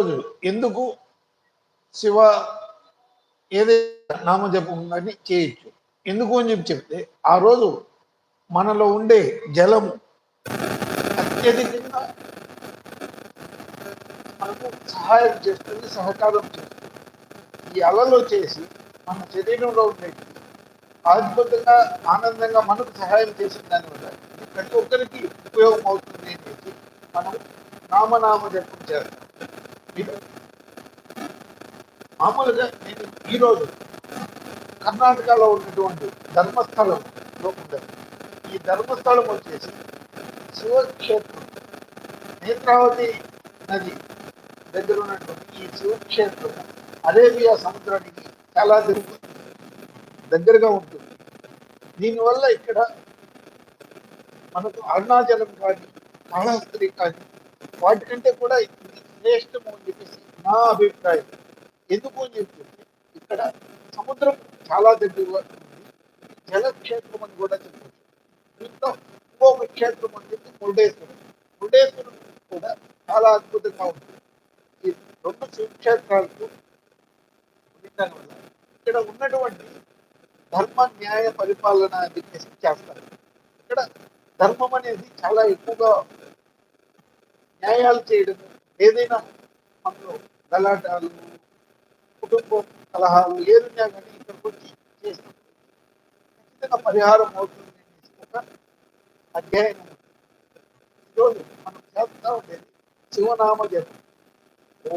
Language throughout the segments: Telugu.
రోజు ఎందుకు శివ ఏదైనా నామజపం కానీ చేయొచ్చు. ఎందుకు అని చెప్పి చెప్తే ఆ రోజు మనలో ఉండే జలము అత్యధికంగా మనకు సహాయం చేస్తుంది సహకారం చేస్తుంది. ఈ అలలో చేసి మన శరీరంలో ఉండే అద్భుతంగా ఆనందంగా మనకు సహాయం చేసిన దానివల్ల ప్రతి ఒక్కరికి ఉపయోగం అవుతుంది అని చెప్పి మనం నామనామ జపం చేస్తాం. మామూలుగా నేను ఈరోజు కర్ణాటకలో ఉన్నటువంటి ధర్మస్థలంలో ఉండదు ఈ ధర్మస్థలం వచ్చేసి శివక్షేత్రం. నేత్రావతి నది దగ్గర ఉన్నటువంటి ఈ శివక్షేత్రం అరేబియా సముద్రానికి చాలా దగ్గరగా ఉంటుంది. దీనివల్ల ఇక్కడ మనకు అరుణాచలం కానీ కాళహస్త్రి కానీ వాటికంటే కూడా శ్రేష్టము అని చెప్పేసి నా అభిప్రాయం. ఎందుకు అని చెప్పి ఇక్కడ సముద్రం చాలా దగ్గరగా ఉంది. జలక్షేత్రం అని కూడా చెప్పచ్చు. దీంతో ఇంకొక క్షేత్రం అని చెప్పి మురుడేశ్వరం. మురుడేశ్వరం కూడా చాలా అద్భుతంగా ఉంటుంది ఈ రెండు శివక్షేత్రాలకు ఉండడం వల్ల ఇక్కడ ఉన్నటువంటి ధర్మ న్యాయ పరిపాలన అని చెప్పేసి చేస్తారు. ఇక్కడ ధర్మం అనేది చాలా ఎక్కువగా న్యాయాలు చేయడం ఏదైనా మనలో గలాటాలు కుటుంబ కలహాలు ఏదైనా కానీ ఇక్కడికి వచ్చి చేసినప్పుడు ఖచ్చితంగా పరిహారం అవుతుంది అనేసి ఒక అధ్యయనం ఈరోజు మనం చేస్తా ఉండేది శివనామ జపం. ఓ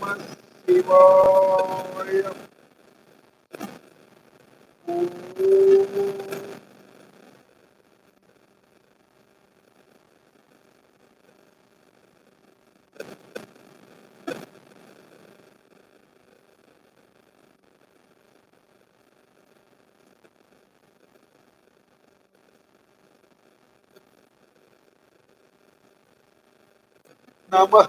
Namah Shivaya. Namah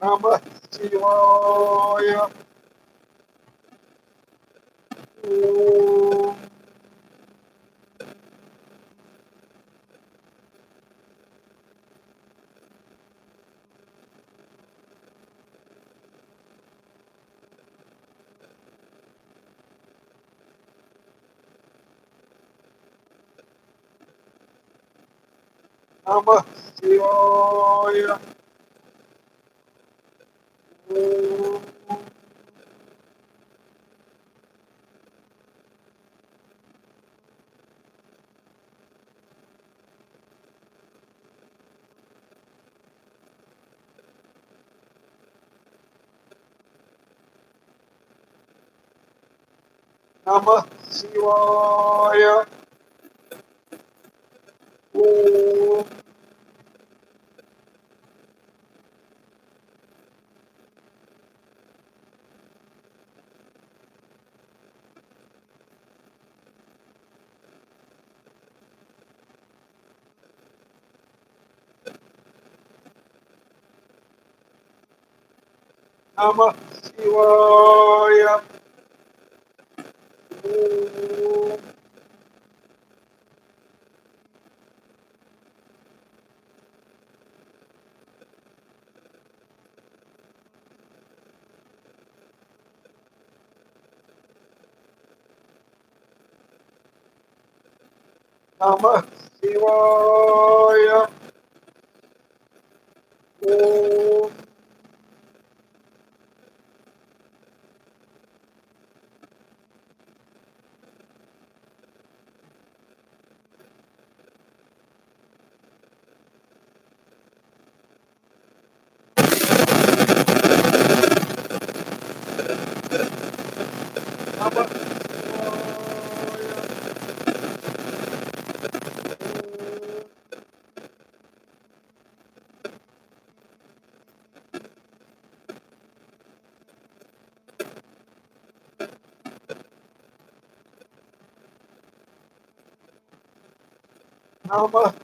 Namastiraya. Namastiraya. Nama Shivaya. Om. Namah Shivaya. Namah Shivaya. Come on.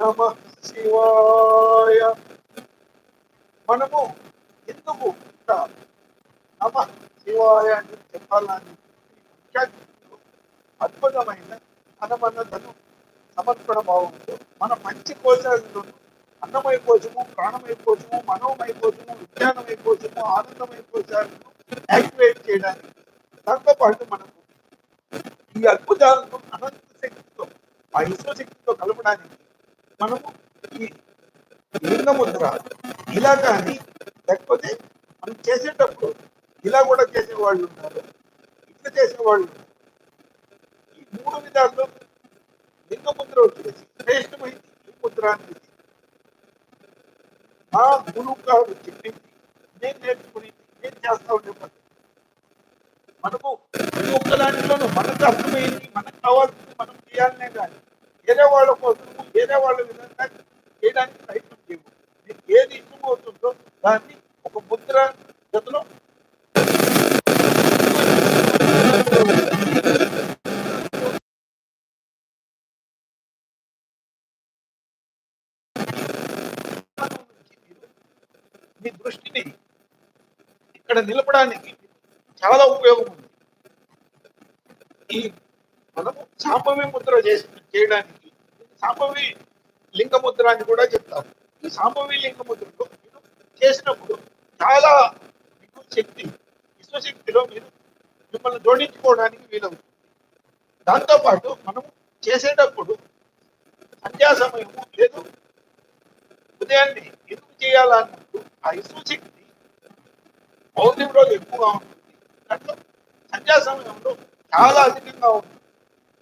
నమ శివాయ మనము ఎందుకు నమ శివాయ అని చెప్పాలని అద్భుతమైన మనమన్నదను సమర్పణ భావంతో మన మంచి కోశాలను అన్నమయ కోశము ప్రాణమయ కోశము మనోమయ కోశము విజ్ఞానమయ కోశము ఆనందమయ కోశాలను యాక్టివేట్ చేయడానికి దాంతో పాటు మనకు ఈ అద్భుతాలను అనంత శక్తితో ఆ శక్తితో కలపడానికి మనము ఈ లింగముద్ర ఇలా కానీ లేకపోతే మనం చేసేటప్పుడు ఇలా కూడా చేసేవాళ్ళు ఉన్నారు ఇట్లా చేసేవాళ్ళు ఈ మూడు విధాల్లో లింగముద్ర వచ్చేసి శ్రేష్టమైంది ఈ ముద్ర అనేది. నా గురువు గారు చెప్పింది నేను నేర్చుకునేది నేను చేస్తా ఉండే పద్ధతి మనకు ప్రతి ఒక్క దాంట్లోనూ మనకు అర్థమైంది మనకు కావాల్సింది మనం చేయాలనే కానీ వేరే వాళ్ళ కోసం వేరే వాళ్ళ విధంగా చేయడానికి ప్రయత్నం చేయవు మీకు ఏది ఇష్టమవుతుందో దాన్ని ఒక ముద్ర గతిలో మీ దృష్టిని ఇక్కడ నిలపడానికి చాలా ఉపయోగం ఉంది. ఈ మనము సాంబవి ముద్ర చేసి చేయడానికి సాంబవి లింగముద్ర అని కూడా చెప్తారు ఈ సాంబవి లింగ ముద్రలో మీరు చేసినప్పుడు చాలా మీకు శక్తి విశ్వశక్తిలో మీరు మిమ్మల్ని జోడించుకోవడానికి వీలవుతుంది. దాంతోపాటు మనం చేసేటప్పుడు సంధ్యా సమయము లేదు. ఉదయాన్నే ఎందుకు చేయాలన్నప్పుడు ఆ విశ్వశక్తి రోజు ఎక్కువగా ఉంటుంది. దాంట్లో సంధ్యా సమయంలో చాలా అధికంగా ఉంటుంది.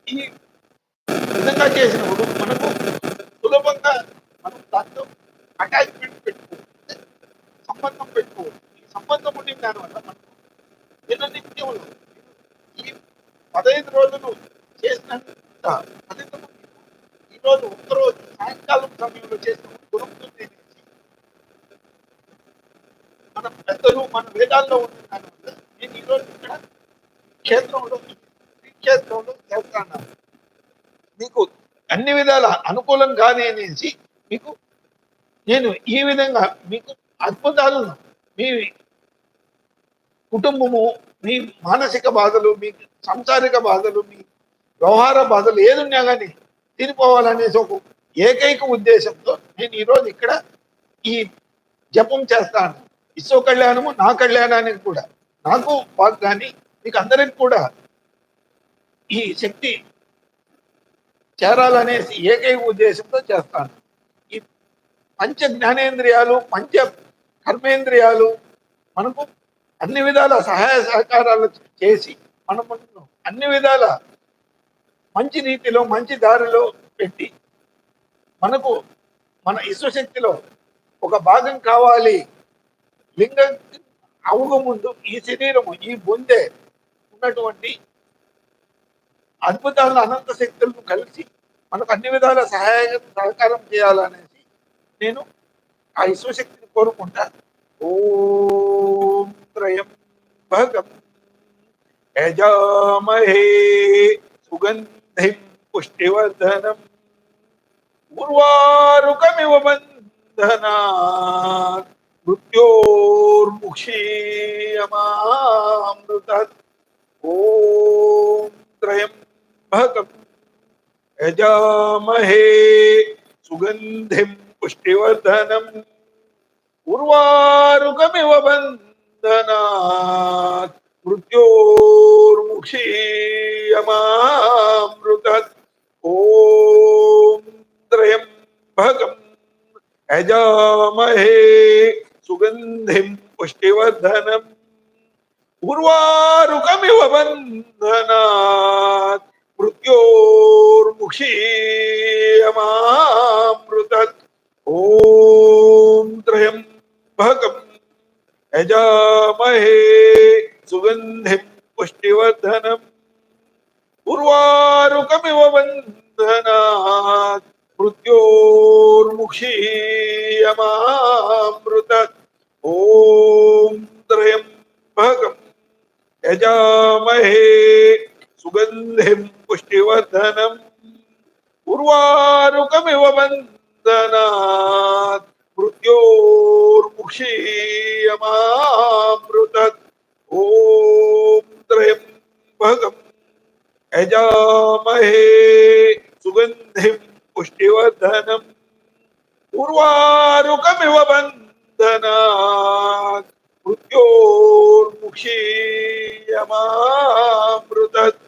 ఈ విధంగా చేసినప్పుడు మనకు మనం దాంతో అటాచ్మెంట్ పెట్టుకోవచ్చు సంబంధం పెట్టుకోవచ్చు ఈ సంబంధం ఉండే దానివల్ల మనకు దిననిత్యములు ఈ పదహైదు రోజులు చేసినంత ఫలితము ఈ రోజు ఒక్కరోజు సాయంకాలం సమయంలో చేసినప్పుడు దొరుకుతుంది అనేసి మన పెద్దలు మన వేదాల్లో ఉన్న దానివల్ల నేను ఈరోజు ఇక్కడ క్షేత్రంలో ఈ క్షేత్రంలో చేస్తాను మీకు అన్ని విధాల అనుకూలం కానీ అనేసి మీకు నేను ఈ విధంగా మీకు అద్భుతాలు మీ కుటుంబము మీ మానసిక బాధలు మీ సంసారిక బాధలు మీ వ్యవహార బాధలు ఏదున్నా కానీ తీరిపోవాలనేసి ఒక ఏకైక ఉద్దేశంతో నేను ఈరోజు ఇక్కడ ఈ జపం చేస్తాను. విశ్వ కళ్యాణము నా కళ్యాణానికి కూడా. నాకు మాకు కానీ మీకు అందరికి కూడా ఈ శక్తి చేరాలనేసి ఏకైక ఉద్దేశంతో చేస్తాను. ఈ పంచ జ్ఞానేంద్రియాలు పంచ కర్మేంద్రియాలు మనకు అన్ని విధాల సహాయ సహకారాలు చేసి మనము అన్ని విధాల మంచి రీతిలో మంచి దారిలో పెట్టి మనకు మన ఇష్టశక్తిలో ఒక భాగం కావాలి. లింగ అవ్వక ముందు ఈ శరీరము ఈ బొందే ఉన్నటువంటి అద్భుతాలను అనంత శక్తులను కలిసి మనకు అన్ని విధాల సహాయ సహకారం చేయాలనేసి నేను ఆ విశ్వశక్తిని కోరుకుంటా ఓం త్రయం భగం యజామహే సుగంధిం పుష్టివర్ధనం ఉర్వారుకమివ బంధనాత్ మృత్యోర్ముక్షీయమామృతత్ ఓం త్రయం यजामहे सुगन्धिं पुष्टिवर्धनम् उर्वारुकमिव बन्धनात् मृत्योर्मुक्षीयमामृतत्। ॐ त्रयम्बकम् यजामहे सुगन्धिं पुष्टिवर्धनम् उर्वारुकमिव बन्धनात् मृत्योर्मुखीयमामृतत् ॐ त्रयम्बकम् यजामहे सुगन्धिं पुष्टिवर्धनम् उर्वारुकमिव बन्धनात् मृत्योर्मुखीयमामृतत् ॐ त्रयम्बकम् यजामहे सुगंधि पुष्टिवर्धनम् उर्वारुकमिव बन्धनात् मृत्योर्मुक्षीयमामृतत्। ॐ त्र्यम्बकम् यजामहे। सुगन्धिं पुष्टिवर्धनम् उर्वारुकमिव बन्धनात् मृत्योर्मुक्षीयमामृतत्।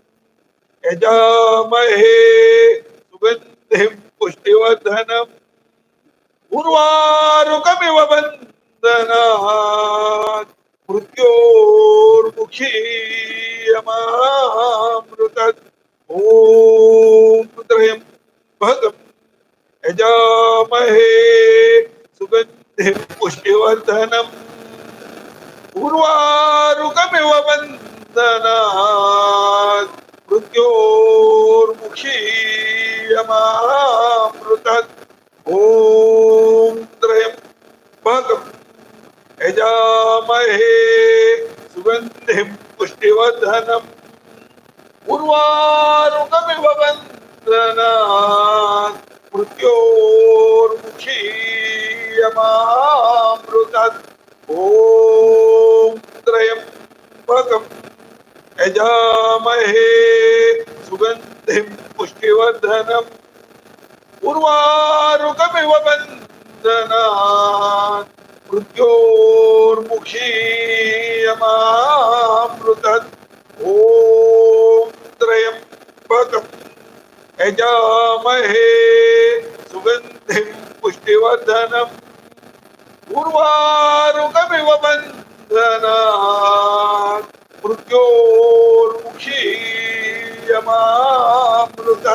यजामहे सुगन्धिं पुष्टिवर्धनम् उर्वारुकमिव बन्धनात् मृत्योर्मुखीयमामृतत्। ॐ त्रयं भगम् यजामहे सुगन्धिं पुष्टिवर्धनम् उर्वारुकमिव बन्धनात् क्षीयमामृतत् ॐ त्र्यम्बकम् सुगंधि सुगन्धिम् पुष्टिवर्धनम्। उर्वारुकमिव वन्दनात्। मृत्योर्मुक्षीयमामृतत् यजामहे सिद्धिं पुष्टिवर्धनम्। बंदना बन्धनात्। मृत्योर्मुखीयमामृतत् ॐ त्रयम्बकम् यजामहे सुगन्धिं पुष्टिवर्धनम्। उर्वारुकमिव बन्धनात्। मृत्योर्मुखीयमामृत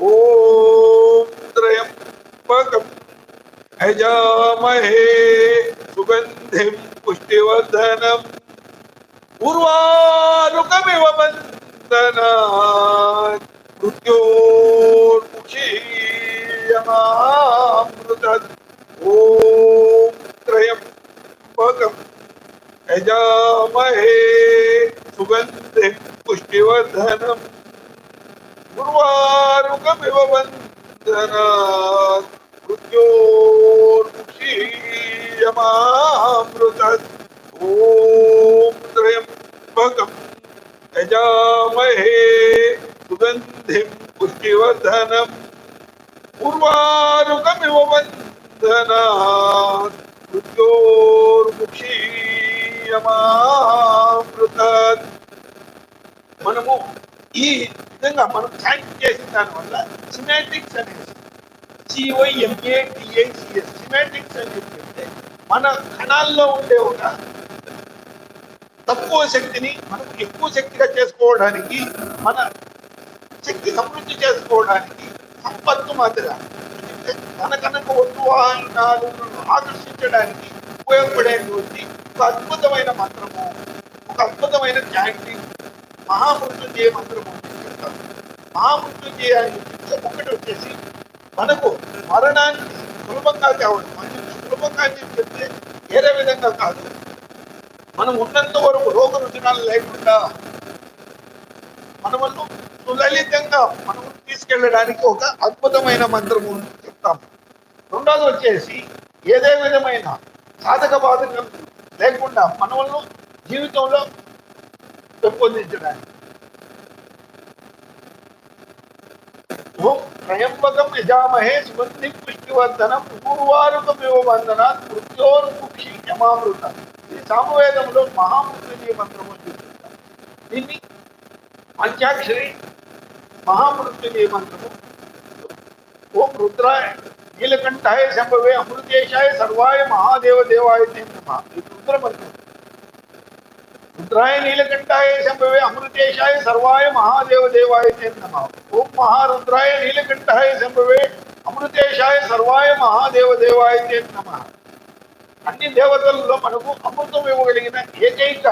ॐ त्रयम्बकम् हजामहे सुगन्धिं पुष्टिवर्धनम् उर्वारुकमिव बन्धनात् मृत्योर्मुखीयमामृत ॐ यजामहे सुगन्धिः पुष्टिवर्धनम्। उर्वारुकमिव बन्धनात् मृत्योर्मुक्षीयमामृतत् ॐ त्र्यम्बकम् यजामहे पुष्टिवर्धनम्। ఉర్వారుకమివ మనము ఈ విధంగా మనం థ్యాంక్ చేసిన దానివల్ల సిమాటిక్స్ అనేది సిఓఎంఏటిఐసిఎస్ సిమాటిక్స్ అని అంటే మన కణాల్లో ఉండే ఒక తక్కువ శక్తిని మనం ఎక్కువ శక్తిగా చేసుకోవడానికి మన శక్తి సమృద్ధి చేసుకోవడానికి సంపత్తు మాదిరిగా అంటే తన కనుక వద్దు ఆకర్షించడానికి ఉపయోగపడేటువంటి ఒక అద్భుతమైన మంత్రము ఒక అద్భుతమైన క్యాంటీన్ మహామృత్యుంజయ మంత్రము చెప్తారు. మహామృత్యుంజయ అని ఒకటి వచ్చేసి మనకు మరణాన్ని సులభంగా కావడం మనం సులభంగా అని చెప్తే వేరే విధంగా కాదు. మనం ఉన్నంత వరకు రోగ రుజునాలు లేకుండా మనల్ని సులలితంగా మనం తీసుకెళ్ళడానికి ఒక అద్భుతమైన మంత్రము చెప్తాము. చెప్తాం రెండోది వచ్చేసి ఏదే విధమైన సాధక బాధకం లేకుండా మనల్ని జీవితంలో పెంపొందించడానికి ఓం త్రయంబకం యజామహే సుగంధి పుష్టివర్ధనం పూర్వారుకమివ బంధనాత్ మృత్యోర్ముక్షి యమామృత ఇది సామవేదంలో మహామృత్యుంజయ మంత్రము అని చెప్తారు దీన్ని పంచాక్షరి మహామృత్యుంజయ మంత్రము ఓం రుద్రాయ నీలకంఠాయ శంభవే అమృతేశాయ సర్వాయ మహాదేవ దేవాయ తే నమః ఇది రుద్రాయ నీలకంఠాయ శంభవే అమృతేశాయ సర్వాయ మహాదేవదేవాయ నమ ఓం మహారుద్రాయ నీలకంఠాయ శంభవే అమృతేశాయ సర్వాయ మహాదేవదేవాయ నమ అన్ని దేవతలలో మనకు అమృతం ఇవ్వగలిగిన ఏకైక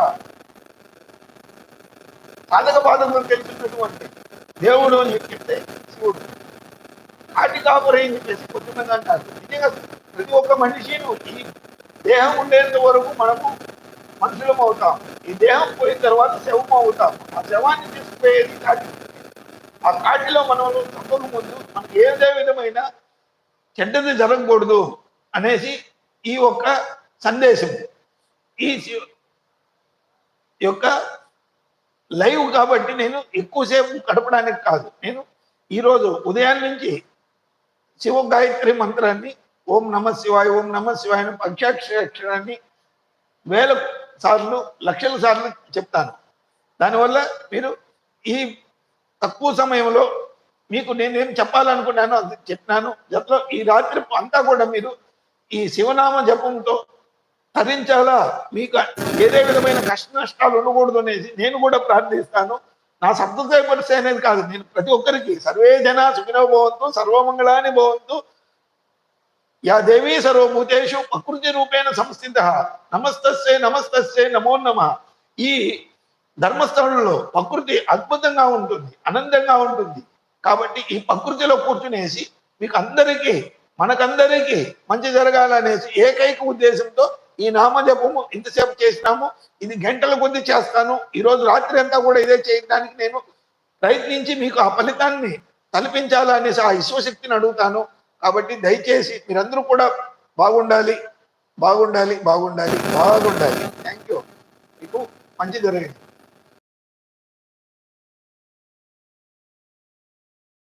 సాధక బాధకులు తెలిసినటువంటి దేవుడు అని చెప్తే శివుడు. ఆటి కాపురే అని చెప్పేసి కొంతమంది అంటారు. నిజంగా ప్రతి ఒక్క మనిషిను ఈ దేహం ఉండేంత వరకు మనము మనుషులం అవుతాం. ఈ దేహం పోయిన తర్వాత శవం అవుతాం. ఆ శవాన్ని తీసుకుపోయేది కాటి. ఆ కాటిలో మనం తప్పక ముందు మనకి ఏదే విధమైన చెడ్డది జరగకూడదు అనేసి ఈ ఒక్క సందేశం. ఈ శివ- ఈ యొక్క లైవ్ కాబట్టి నేను ఎక్కువసేపు గడపడానికి కాదు. నేను ఈరోజు ఉదయం నుంచి శివ గాయత్రి మంత్రాన్ని ఓం నమ శివాయ ఓం నమ శివాయ అనే పంచాక్షరాన్ని వేల సార్లు లక్షల సార్లు చెప్తాను. దానివల్ల మీరు ఈ తక్కువ సమయంలో మీకు నేనేం చెప్పాలనుకున్నానో అది చెప్పినాను. జతలో ఈ రాత్రి అంతా కూడా మీరు ఈ శివనామ జపంతో తరించాలా? మీకు ఏదే విధమైన కష్ట నష్టాలు ఉండకూడదు అనేసి నేను కూడా ప్రార్థిస్తాను. నా సప్తశైపరిసే అనేది కాదు. నేను ప్రతి ఒక్కరికి సర్వే జన సుఖినో భవంతు సర్వమంగళాన్ని భవంతు యా దేవీ సర్వభూతేషు ప్రకృతి రూపేణ సంస్థిత నమస్తస్సే నమస్తస్సే నమో నమ. ఈ ధర్మస్థలంలో ప్రకృతి అద్భుతంగా ఉంటుంది ఆనందంగా ఉంటుంది. కాబట్టి ఈ ప్రకృతిలో కూర్చునేసి మీకు అందరికీ మనకందరికీ మంచి జరగాలనేసి ఏకైక ఉద్దేశంతో ఈ నామజపము ఇంతసేపు చేసినాము. ఇది గంటల కొద్ది చేస్తాను. ఈరోజు రాత్రి అంతా కూడా ఇదే చేయడానికి నేను ప్రయత్నించి మీకు ఆ ఫలితాన్ని కల్పించాలనేసి ఆ విశ్వశక్తిని అడుగుతాను. కాబట్టి దయచేసి మీరందరూ కూడా బాగుండాలి బాగుండాలి బాగుండాలి బాగుండాలి. థ్యాంక్ యూ మీకు మంచి జరిగింది.